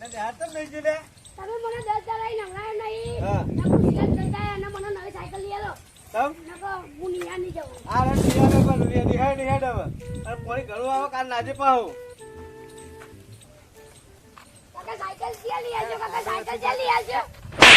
લે, હાથ તો નહીં જોડે. તમે મને દસ હજાર આઈ નવરાયો નહીં હા. સિલેક્ટ કરતા અને મને નવી સાયકલ લઈ આલો હું નિયા નહીં જાઉં આ રે નિહાળે પણ નિહાળ, નિહાળ, હવે. અને પોણી ઘણું આવે કાલ નાજે પાહું. કાકા સાયકલ લઈ આવજો કાકા સાયકલ લઈ આવજો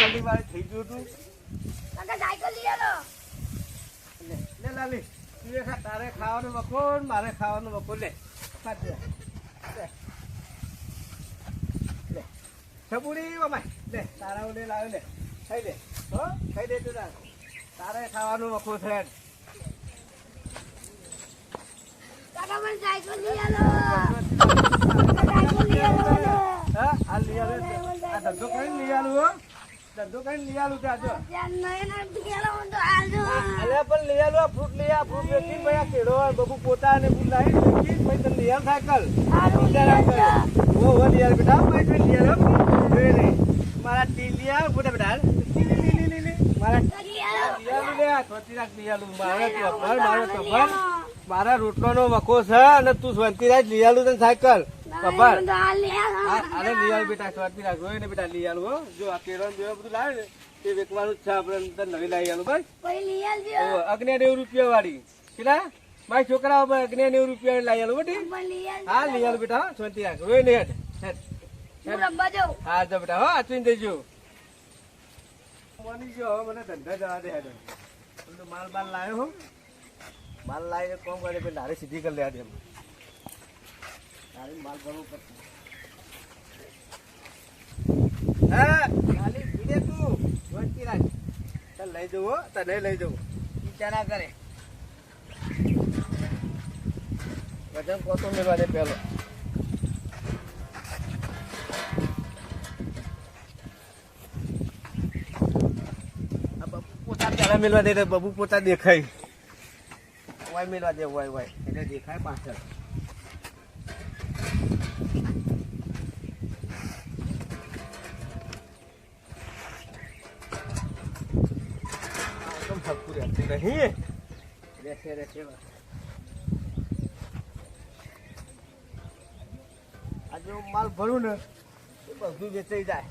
જલ્દી મારે થઈ ગયું હતું. કાકા સાયકલ લઈ આલો લે, લાલી તું ખા, તારે ખાવાનું વખો મારે ખાવાનું વખો. લે લે. છબુડી મમાઈ લે તારા ઓલે લાવ્યો લે. ખાઈ લે હો ખાઈ દે તું તારે. ખાવાનું વખો છે કાકા મને સાયકલ લઈ આલો સાયકલ લઈ આલો હા આ લઈ આવે આ ધંધો કરીને લઈ આલું હો. ધંધો કરીને લઈ આલું ત્યાં જો. ત્યાં નહીં ના પેલો તો આલો અલ્યા પણ લઈ આલું આ ફ્રૂટ લઈ આ ફ્રૂટ વેચી ભાઈ આ કેળો બબુ પોતા અને બુ લાવી વેચી ભાઈ તને લઈ આલ સાયકલ. લઈ આવજો ઓ ઓ લઈ આલ બેટા. ભાઈ તને લઈ આલ જોઈ લે મારા ટીલિયા બોટા. બેટા મારા રોટલો મારા મારો મારા રોટલાનો વખો છે અને તું શાંતિ રાખ લઈ આલું તને સાયકલ. હા, અરે લીયાલ બેટા સ્વાદની જોઈ ને બેટા લીયાલ હો? જો આ કેરણ ને બધું લાવે ને તે વેકવાનું છે આપણે અંદર નવી લાવી આલું. ભાઈ અગ્નિયા નેવું રૂપિયા વાળી. કેટલા મારી છોકરા અગ્નિયા નેવું રૂપિયા લાવી આલું બેટી. હા લીયાલ બેટા શાંતિ રાખ. રોય ને હેડ હું જો બેટા હો આચવીને દેજો. મને જો મને ધંધા જવા દે હેડ. હું તો માલ બાલ લાવ્યો હો. માલ લાવીને કોમ કરે પછી સીધી કરી લેવા દે એમ માલ ભરવું પડશે હા? લાલી પીડે તું. શાંતિ રાખ. તને લઈ જવું હો તને લઈ જવું. ચિંતા ના કરે. વજન કોતો મેળવા દે પેલો. પોતા મેળવા દે? બબુ પોતા દેખાય. વાય મેળવા દે વાય વાય એટલે દેખાય પાછળ. રહેતું નહીં. રહેશે રહેશે આજે હું માલ ભરું ને, એ બધું વેચાઈ જાય.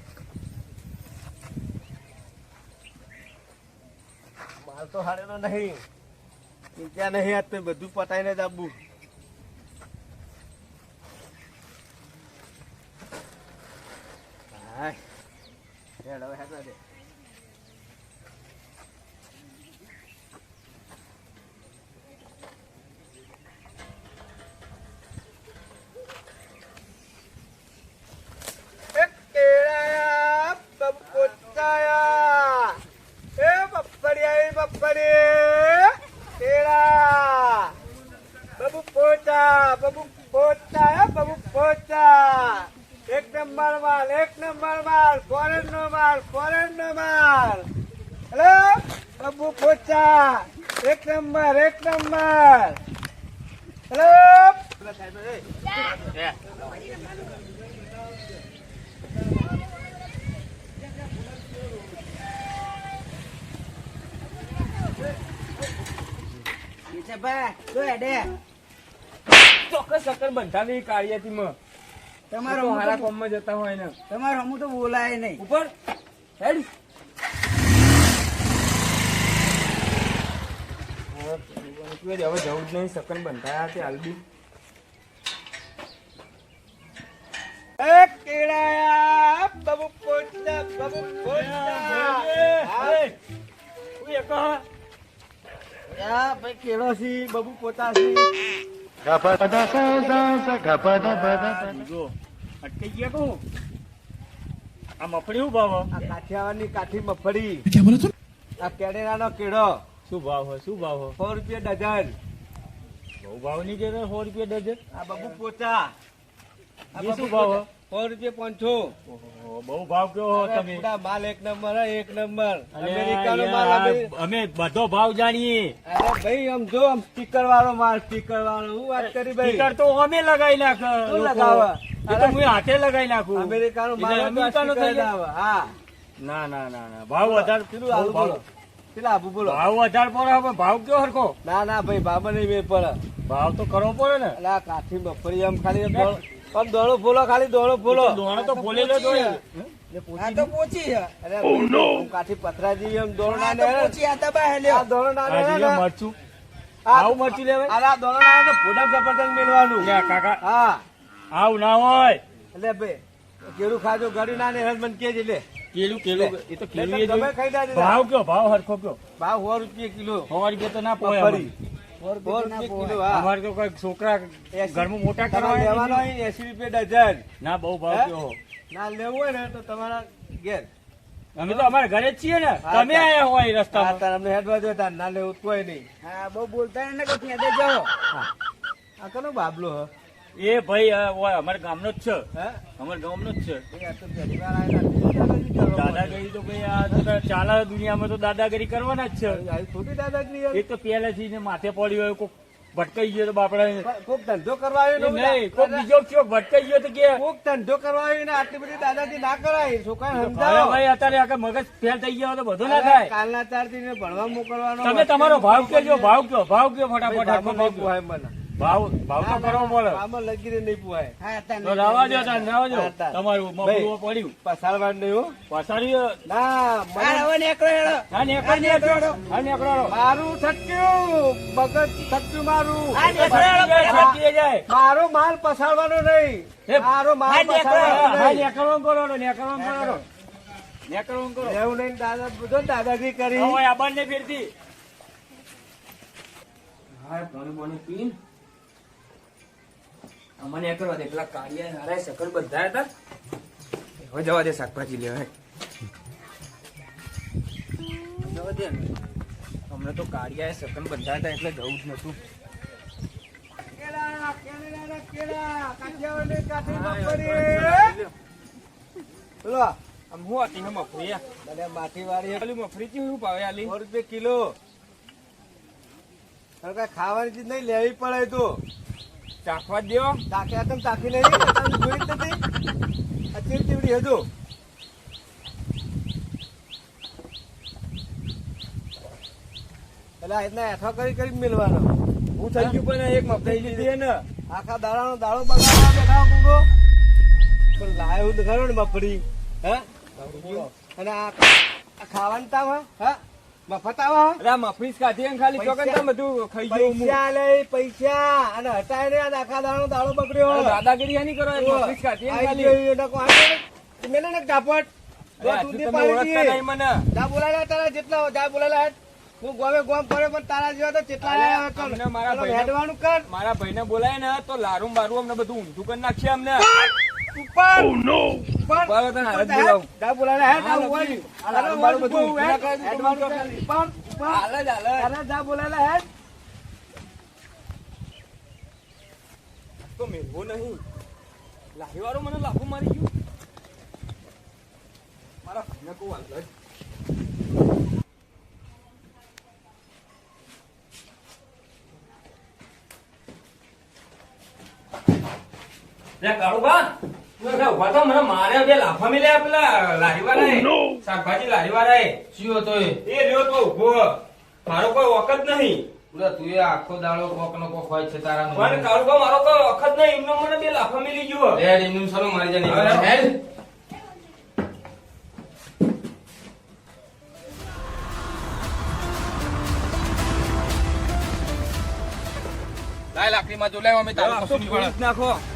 માલ તો હારેલો નહીં. ત્યાં નહીં તો બધું પતાવીને જ આપવું હાય હેડ હવે હેડ દે એક કેળાયા બપોચાયા એ બપડિયા બપડી કેળા બબુ પોચા બબુ પોચા હે બબુ પોચા એક નંબર માલ એક નંબર માલ ફોરેન નો માલ ફોરેન નો માલ હેલો? બબુ પોચા એક નંબર એક નંબર. હેલો? ચોક્કસ ચક્કર બંધાની કાળિયાતીમાં તમારો હારા કોમમાં જતા હોય ને. તમારો હમું તો બોલાય નહીં. ઉપર. હેડ. હવે જવું જ નહીં સકન બંધાયા છે આલબી. કેળાયા બબુ પોચા બબુ પોચા ભાઈ કેળો સી બબુ પોતા સી અટકી ગયા કહું? આ મફળી શું ભાવ આ કાઠિયાવાડની કાઠી મફળી. આ કેળેરાનો કેળો. શું ભાવ હોય શું ભાવ હોય? સો રૂપિયા ડઝન. બહુ ભાવ નહીં કે સો રૂપિયા ડઝન? આ બબુ પોચા. આ શું ભાવ પોચા. સો રૂપિયા પાંચસો. બહુ ભાવ અરે તમે? માલ એક નંબર એક નંબર. અમેરિકાનો માલ અમે બધો ભાવ જાણીએ. અરે ભાઈ આમ જો આમ સ્ટીકર વાળો માલ સ્ટીકર વાળો હું વાત કરી ભાઈ. સ્ટીકર તો અમે લગાવી નાખ લગાવવા? અરે એ તો હું હાથે લગાવી નાખું. અમેરિકાનો માલ અમેરિકાનો થઈ? આવે. હા. ના ના ના ના ભાવ વધારે કેટલું બહુ બોલો? કેટલા આબુ બોલો. ભાવ વધારે પડે હવે ભાવ કયો હરખો? ના ના ભાઈ ભાવ નહીં બે પડે. ભાવ તો કરવો પડે ને. કાઠી બફરી આમ ખાલી આમ દોડો ફોલો ખાલી દોડો ફૂલો. દોણો તો જ આ તો પોચી છે અરે આમ કાઠી પથરા જેવી આમ દોડો ના આ તો ને પોચી આ દબા હે આ લ્યો ના આ મરચું. આવું મરચું લેવાય? અરે આ દોડો ના ને ફોટા સફરજન મેળવાનું. લે કાકા. હા. આવું ના હોય. એટલે ભાઈ કેળું ખાજો ગળી ના ને હસબન્ડ કે લે. કેલું કેલું એ તો કેલું તમે જોયું. ખાઈ ભાવ કયો? ભાવ હરખો કયો? ભાવ સો રૂપિયા કિલો. સવારી રૂપિયા તો ના પોય અમારે. તો કઈ છોકરા ઘરમાં મોટા કરવા લેવાનો હોય એસી રૂપિયા ડઝન. ના બહુ ભાવ? કયો ના લેવું હોય ને તો તમારા ઘેર. અમે તો અમારા ઘરે જ છીએ ને. તમે. આયા હોય રસ્તા અમને હેડવા જોતા ના લેવું કોઈ નહીં. હા બહુ બોલતા ને કે ફેદે જાઓ. આ કનો બાબલો હ? એ ભાઈ અમારા ગામનો જ છે. અમારા ગામનો જ છે. દાદાગીરી તો ભાઈ આ ચાલે દુનિયામાં તો દાદાગીરી કરવાના જ છે. ખોટી દાદાગીરી એ તો પહેલેથી ને માથે પડી હોય કોક ભટકાઈ ગયો તો બાપડા કોક ધંધો કરવા આવ્યો ને નહીં કોક બીજો કયો ભટકાઈ ગયો તો કે કોક ધંધો કરવા આવ્યો ને આટલી બધી દાદાજી ના કરાય છોકરા સમજાવો. ભાઈ અત્યારે આખા મગજ ફેલ થઈ ગયો તો બધું ના થાય. કાલના ચારથી ભણવા મોકલવાનો તમે તમારો ભાવ કેજો ભાવ કયો ભાવ કયો ફટાફટ ભાવ કયો. મને. ભાવ ભાવ તો કરવો પડે આમાં લગીને નહીં પુહાય હા તો રવા દો તાન રવા દો તમારું મફળું પડ્યું. પસાડવાનું નહીં હો. ના મને હવે નીકળો હેડો. હા નેકળો નેકળો હા નેકળો મારું મગજ મારું. હા, નેકળો. છટકી જાય મારો માલ પસાડવાનો નહીં. મારો માલ. પસાડવાનો હા નેકળો કરો નેકળો કરો. નેકળો કરો. એવું નહીં દાદા બધો દાદાગીરી કરી. હવે આ બંને હા પાણી પાણી પીન. અમને કરવા દે પેલા કાળિયા હારા સકલ બધા હતા. હવે જવા દે શાકભાજી લેવા જવા દે અમને તો કાળિયા સકન બંધાયા હતા એટલે જવું જ નતું. મને ખાવાની ચીજ નહીં લેવી પડે તો. ચાખવા જ દ્યો તાકે આતમ તાકી નહીં તમે જોઈ જ નથી આ ચીવડી હજુ. એટલે કરી કરી મેળવાનો હું થઈ ગયું પણ એક મફરી લીધી ને. આખા દાડાનો દાડો બગાડવા બેઠા કુકો? પણ લાયો તો ખરો ને મફળી હે? અને આ આ ખાવાનું તાવ હે? મફત આવા. અરે આ મફરી જ ને ખાલી ચોકન બધું ખાઈ ગયું પૈસા લે પૈસા. અને હટાય ને આખા દાડો દાડો બગડ્યો. દાદાગીરી એની કરો એક મફરી જ ને આઈ ખાલી. ડકો. ને. ડાપટ. તો. અમને મારા ચાલો ભાઈને- હેડવાનું કર. મારા ભાઈને બોલાય ને તો લારું બારું અમને બધું ઊંધું કરી નાખશે અમને. ઉપર તો મેળવો નહીં. લારી વાળો મને લાફો મારી ગયો. મારા ભાઈને કહું હાલ લે કાળુબા, મને મારે બે લાફા મિલ્યા પેલા લારીવાળાએ. શાકભાજી લારીવાળાએ. એ. રહ્યો તો ઊભો. મારો કોઈ વખત નહીં. તું આખો દાડો કોક નો કોક હોય છે તારા પણ કાળુબા મારો કોઈ વખત નહીં. એમનો મને બે લાફા મિલી ગયો. હેડ એમનું સારું મારી જાય હેડ. લાય લાકડી માં જો લાવ અમે તારું કશું નાખો.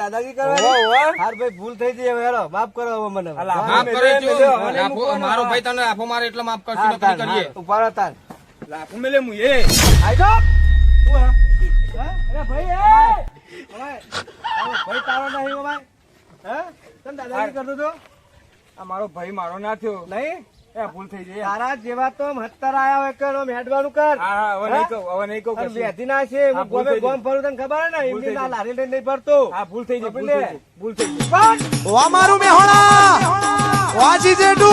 દાદાગીરી. હાર ભાઈ ભૂલ થઈ જઈ હેરો હેડો માફ કરો હવે મને. મારો ભાઈ તને લાફો મારે એટલે માફ કરશું કરીએ. ઉપાડો તાન લાફો મેલે હું એ. આઈ જાઓ. હું હે? હે? અરે ભાઈ તારો નહીં ભાઈ. હે તને દાદાગીરી કરતો હતો આ મારો ભાઈ મારો ના થયો. નહીં? આયા હોય કર હેડવાનું કર. ના છે ખબર ના? લારી નહીં ફરતો. હા ભૂલ થઈ જાય મારું મેહોણા! વાજી જેટુ